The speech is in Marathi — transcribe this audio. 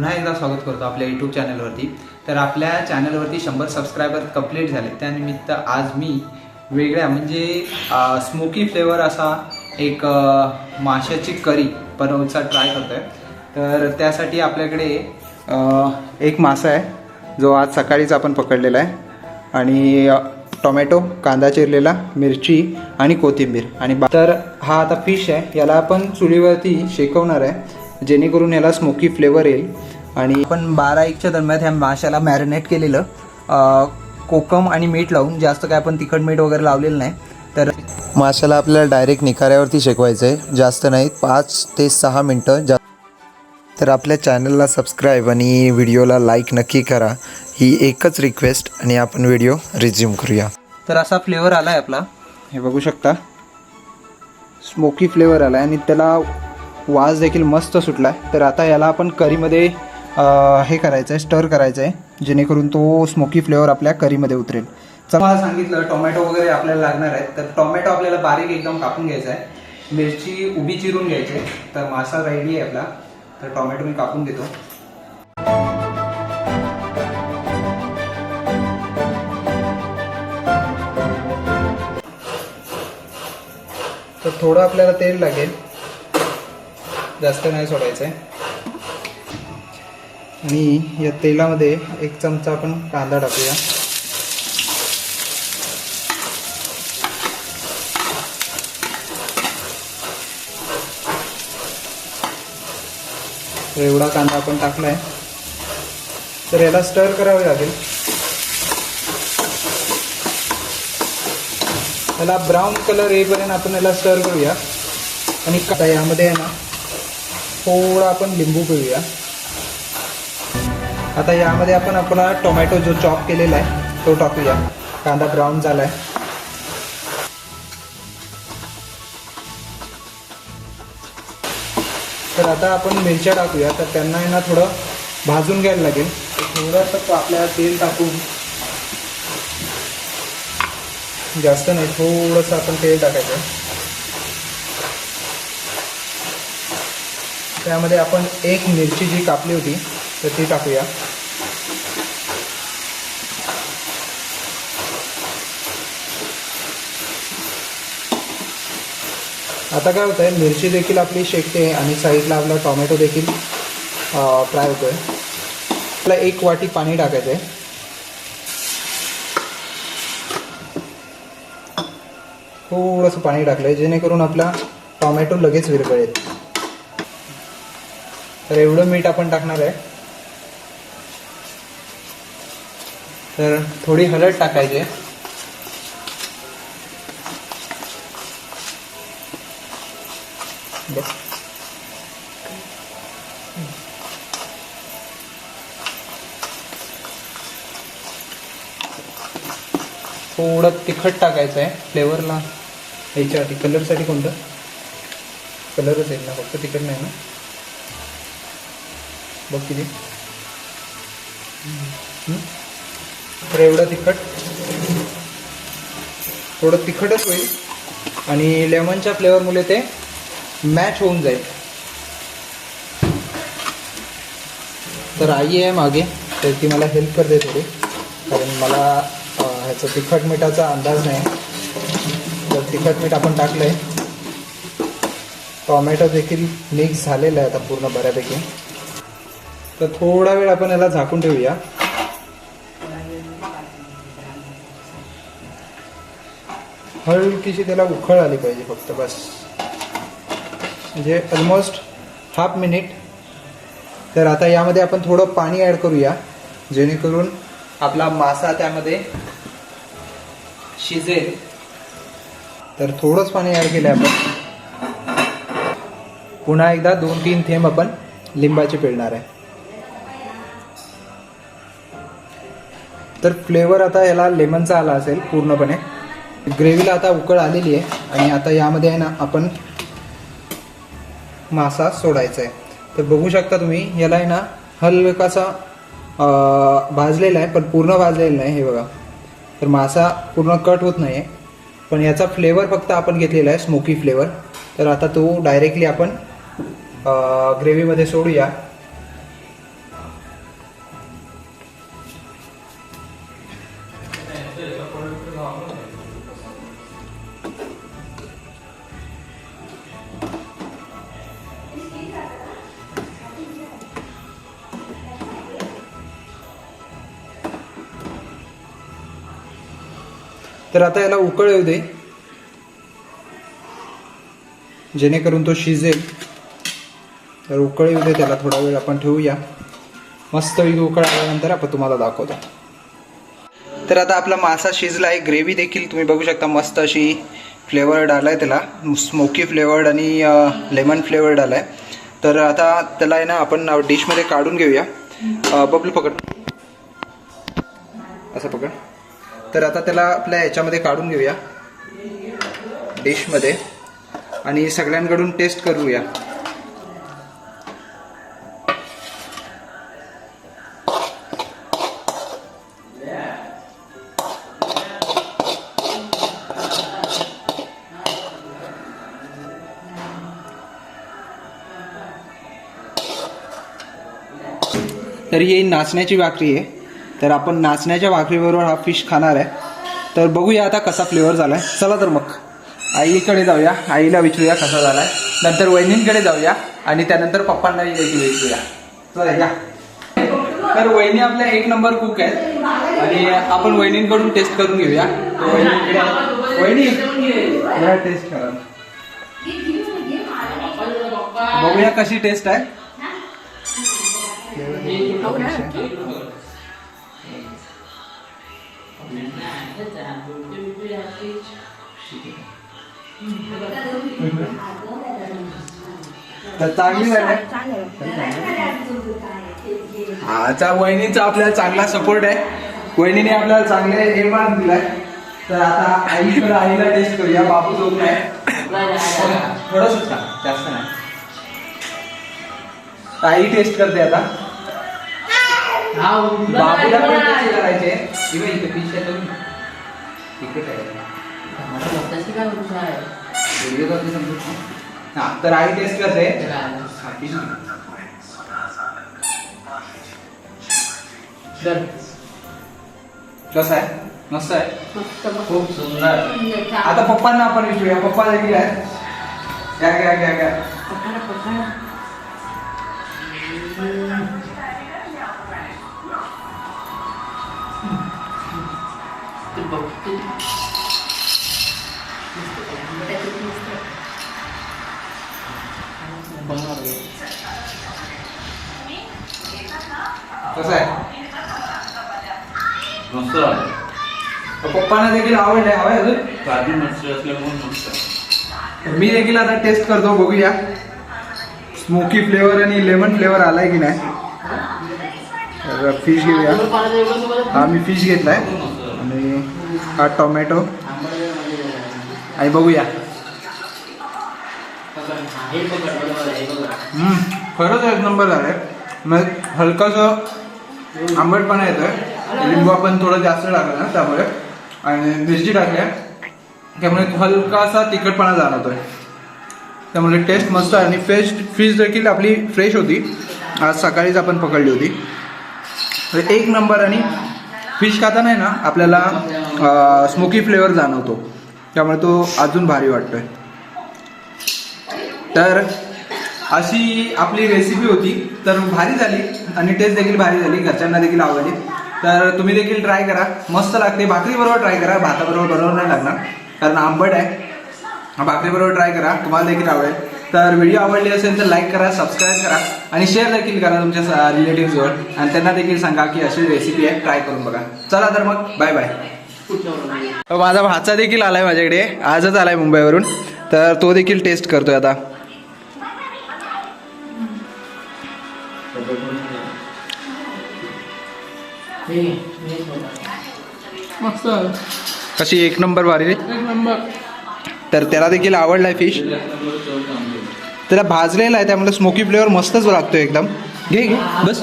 पुन्हा एकदा स्वागत करतो आपल्या यूट्यूब चॅनलवरती तर आपल्या चॅनलवरती शंभर सबस्क्रायबर कंप्लीट झाले. त्यानिमित्त आज मी वेगळ्या म्हणजे स्मोकी फ्लेवर असा एक माशाची करी बनवचा ट्राय करतो आहे तर त्यासाठी आपल्याकडे एक मासा आहे. जो आज सकाळीच आपण पकडलेला आहे. आणि टोमॅटो कांदा चिरलेला मिरची आणि कोथिंबीर. आणि बा- तर हा आता फिश आहे. याला आपण चुलीवरती शेकवणार आहे. जेणेकरून याला स्मोकी फ्लेवर येईल. आणि आपण बारा एकच्या दरम्यान ह्या माशाला मॅरिनेट केलेलं कोकम आणि मीठ लावून जास्त काय आपण तिखट मीठ वगैरे लावलेलं नाही. तर माशाला आपल्याला डायरेक्ट निखाऱ्यावरती शेकवायचं आहे जास्त नाही पाच ते सहा मिनटं जा तर आपल्या चॅनलला सबस्क्राईब आणि व्हिडिओला लाईक नक्की करा. ही एकच रिक्वेस्ट आणि आपण व्हिडिओ रिझ्यूम करूया. तर असा फ्लेवर आला आहे आपला. हे बघू शकता. स्मोकी फ्लेवर आला आहे आणि त्याला वास देखील मस्त सुटला आहे तर आता याला आपण करीमध्ये हे करायचं आहे स्टर करायचं आहे जेणेकरून तो स्मोकी फ्लेवर आपल्या करीमध्ये उतरेल. तर मला सांगितलं टोमॅटो वगैरे आपल्याला लागणार आहेत. तर टोमॅटो आपल्याला बारीक एकदम कापून घ्यायचा आहे मिरची उभी चिरून घ्यायची आहे. तर मासा रेडी आहे आपला. तर टोमॅटो मी कापून घेतो. तर थोडं आपल्याला तेल लागेल. जास्त नाही सोडायचं आहे आणि या तेलामध्ये एक चमचा आपण कांदा टाकूया. तर एवढा कांदा आपण टाकलाय. तर याला स्टर करावे लागेल. याला ब्राऊन कलर येईपर्यंत आपण याला स्टर करूया. आणि यामध्ये आहे ना थोडा आपण लिंबू पिळूया. आता यामध्ये आपण आपला टोमॅटो जो चॉप केलेला आहे तो टाकूया. कांदा ब्राऊन झाला आहे तर आता आपण मिरच्या टाकूया. तर त्यांना आहे ना थोडं भाजून घ्यायला लागेल. थोडंसं आपल्याला तेल टाकून जास्त नाही थोडंसं आपण तेल टाकायचं त्यामध्ये आपण एक मिरची जी कापली होती तर ती टाकूया. आता काय होतं आहे मिरची देखील आपली शेकते आणि साईडला आपला टोमॅटो देखील फ्राय होतो आहे आपला एक वाटी पाणी टाकायचं आहे थोडंसं पाणी टाकलं आहे जेणेकरून आपला टोमॅटो लगेच विरघळेल. तर एवढं मीठ आपण टाकणार आहे. तर थोडी हळद टाकायची आहे. थोडं तिखट टाकायचं आहे फ्लेवरला. याच्यासाठी कलरसाठी कोणतं? कलरच येईल ना फक्त तिखट नाही ना. बघ किती. तर एवढं तिखट. थोडं तिखटच होईल. आणि लेमनच्या फ्लेवरमुळे ते मॅच होऊन जाईल. तर आई आहे मागे तर ती मला हेल्प करते थोडी. कारण मला ह्याचं तिखट मिठाचा अंदाज नाही. तर तिखट मीठ आपण टाकलं आहे टॉमॅटो देखील मिक्स झालेला आहे आता पूर्ण बऱ्यापैकी. तर थोडा वेळ आपण याला झाकून ठेवूया. हलकीशी त्याला उखळ आली पाहिजे फक्त बस. म्हणजे ऑलमोस्ट हाफ मिनिट तर आता यामध्ये आपण थोडं पाणी ॲड करूया जेणेकरून आपला मासा त्यामध्ये शिजेल. तर थोडंच पाणी ॲड केलं आपण. पुन्हा एकदा दोन तीन थेंब आपण लिंबाचे पिळणार आहे. तर फ्लेवर आता याला लेमनचा आला असेल पूर्णपणे. ग्रेव्हीला आता उकळ आलेली आहे आणि आता यामध्ये आहे ना आपण मासा सोडायचा आहे. तर बघू शकता तुम्ही याला आहे ना हलकासा भाजलेला आहे पण पूर्ण भाजलेला नाही हे बघा. तर मासा पूर्ण कट होत नाही आहे पण याचा फ्लेवर फक्त आपण घेतलेला आहे स्मोकी फ्लेवर. तर आता तो डायरेक्टली आपण ग्रेव्हीमध्ये सोडूया. तर आता याला उकळ येऊ दे. जेणेकरून तो शिजेल. तर उकळ येऊ दे त्याला थोडा वेळ आपण ठेवूया. मस्त उकळ आल्यानंतर आपण तुम्हाला दाखवतो. तर आता आपला मासा शिजला आहे. ग्रेव्ही देखील तुम्ही बघू शकता मस्त अशी फ्लेवर्ड आला आहे त्याला. स्मोकी फ्लेवर्ड आणि लेमन फ्लेवर्ड आला आहे तर आता त्याला आहे ना आपण डिशमध्ये काढून घेऊया. बबलू पकड. असं पकड. तर आता त्याला आपल्या याच्यामध्ये काढून घेऊया. डिशमध्ये आणि सगळ्यांकडून टेस्ट करूया. तर ही नाचण्याची भाकरी आहे. तर आपण नाचण्याच्या भाकरीबरोबर हा फिश खाणार आहे. तर बघूया आता कसा फ्लेवर झाला आहे चला तर मग. आईकडे जाऊया. आईला विचारूया कसा झाला आहे नंतर वहिनींकडे जाऊया आणि त्यानंतर पप्पांना विचारूया. चला या. तर वहिनी आपल्या एक नंबर कुक आहेत. आणि आपण वहिनींकडून टेस्ट करून घेऊया. वहिनी टेस्ट करा. बघूया कशी टेस्ट आहे. तर चांगली हाचा वहिनीचा आपल्याला चांगला सपोर्ट आहे. वहिनीने आपल्याला चांगले हे मान दिलाय. तर आता आईकडे आईला टेस्ट करूया. बापू झोप आहे थोडंसंच का जास्त नाही. आई टेस्ट करते आता. बाबूला पण करायचे. इथे इथे आहे तुम्ही. तिकडे काय? व्हिडिओ करते समजत नाही. हा तर आई टेस्ट करते. हा. कसं आहे? मस्त आहे. खूप सुंदर. आता पप्पांना आपण विचारूया. पप्पा देखील आहे. घ्या घ्या घ्या घ्या कसं आहे? मस्त. पप्पांना देखील आवडलंय हवंय अजून? भाजी मस्त असल्यामुळे मस्त तर मी देखील आता टेस्ट करतो बघूया. स्मोकी फ्लेवर आणि लेमन फ्लेवर आलाय की नाही? तर फिश घेऊया. हा मी फिश घेतलाय. आणि हा टोमॅटो आणि बघूया. खरंच एक नंबर झालाय. मग म्हणजे हलकासं आंबटपणा येतोय. लिंबू आपण थोडं जास्त टाकलं ना त्यामुळे. आणि मिरची टाकल्या त्यामुळे हलकासा तिखटपणा जाणवतोय. त्यामुळे टेस्ट मस्त आहे. आणि फ्रेश फिश देखील आपली फ्रेश होती. आज सकाळीच आपण पकडली होती. तर एक नंबर आणि फिश खाताना आहे ना आपल्याला स्मोकी फ्लेवर जाणवतो. त्यामुळे तो अजून भारी वाटतोय. तर अशी आपली रेसिपी होती. तर भारी झाली आणि टेस्ट देखील भारी झाली. घरच्यांना देखील आवडली. तर तुम्ही देखील ट्राय करा. मस्त लागते. भाकरीबरोबर ट्राय करा. भाताबरोबर बरोबर नाही लागणार. कारण आंबट आहे. भाकरीबरोबर ट्राय करा. तुम्हाला देखील आवडेल. तर व्हिडिओ आवडली असेल तर लाईक करा सबस्क्राईब करा आणि शेअर देखील करा तुमच्या रिलेटिव्हजवर आणि त्यांना देखील सांगा की अशी रेसिपी आहे. ट्राय करून बघा. चला तर मग. बाय बाय माझा भाचा देखील आला आहे माझ्याकडे. आजच आला आहे मुंबईवरून. तर तो देखील टेस्ट करतोय आता. मस्त. कशी एक नंबर भारी रे. एक नंबर. तर त्याला देखील आवडलाय फिश त्याला भाजलेला आहे त्यामुळे स्मोकी फ्लेवर मस्तच लागतो एकदम. घे घे बस.